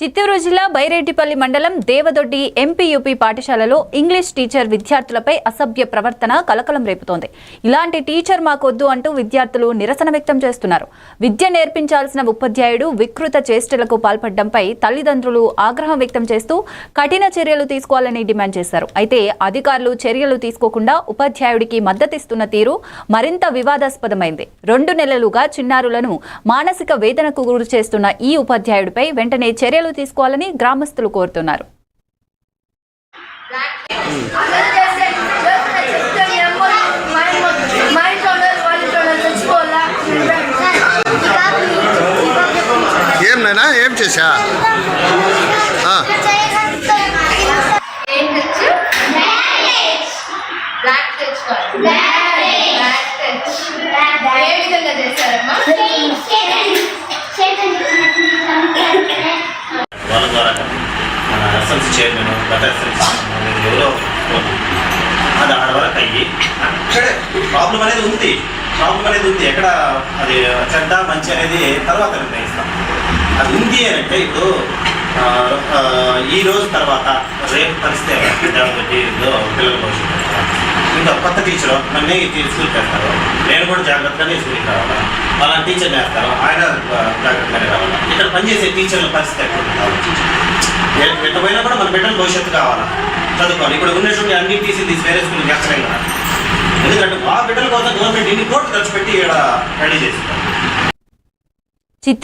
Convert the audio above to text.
చిత్తూరు జిల్లా బైరెడ్డిపల్లి మండలం దేవదొడ్డి ఎంపీయూపీ పాఠశాలలో ఇంగ్లీష్ టీచర్ విద్యార్థులపై అసభ్య ప్రవర్తన కలకలం రేపుతోంది. ఇలాంటి టీచర్ మాకొద్దు అంటూ విద్యార్థులు నిరసన వ్యక్తం చేస్తున్నారు. విద్య నేర్పించాల్సిన ఉపాధ్యాయుడు వికృత చేష్టలకు పాల్పడడంపై తల్లిదండ్రులు ఆగ్రహం వ్యక్తం చేస్తూ కఠిన చర్యలు తీసుకోవాలని డిమాండ్ చేశారు. అయితే అధికారులు చర్యలు తీసుకోకుండా ఉపాధ్యాయుడికి మద్దతిస్తున్న తీరు మరింత వివాదాస్పదమైంది. రెండు నెలలుగా చిన్నారులను మానసిక వేదనకు గురి చేస్తున్న ఈ ఉపాధ్యాయుడిపై వెంటనే చర్యలు తీసుకోవాలని గ్రామస్తులు కోరుతున్నారు. వాళ్ళ ద్వారా మన ఎస్ఎల్సి చైర్మన్ గత ఎస్ఎల్సి ఎవరో అది ఆడ వరకు అయ్యి. అక్కడే ప్రాబ్లం అనేది ఉంది. ప్రాబ్లం అనేది ఉంది. ఎక్కడ అది చెడ్డ మంచి అనేది తర్వాత నిర్ణయిస్తాం. అది ఉంది అని అంటే ఇప్పుడు ఈ రోజు తర్వాత రేపు పరిస్థితి డెవలప్ పిల్లల భవిష్యత్తు ఇంకా కొత్త టీచర్ నన్నే స్కూల్కి వేస్తారు నేను కూడా జాగ్రత్తగానే స్కూల్కి రావాలి. వాళ్ళ టీచర్ వేస్తారు ఆయన జాగ్రత్తగానే రావాలి. ఇక్కడ పనిచేసే టీచర్ల పరిస్థితి ఎక్కడ ఉంటుంది కూడా మన బిడ్డలు భవిష్యత్తు కావాలా? చదువుకోవాలి. ఇప్పుడు ఉన్నటువంటి అన్ని తీసి తీసి వేరే స్కూల్కి వేస్తలేం కదా. ఎందుకంటే ఆ బిడ్డల కోసం గవర్నమెంట్ ఇన్ని కోట్లు ఖర్చు పెట్టి ఇక్కడ రెడీ చేస్తున్నారు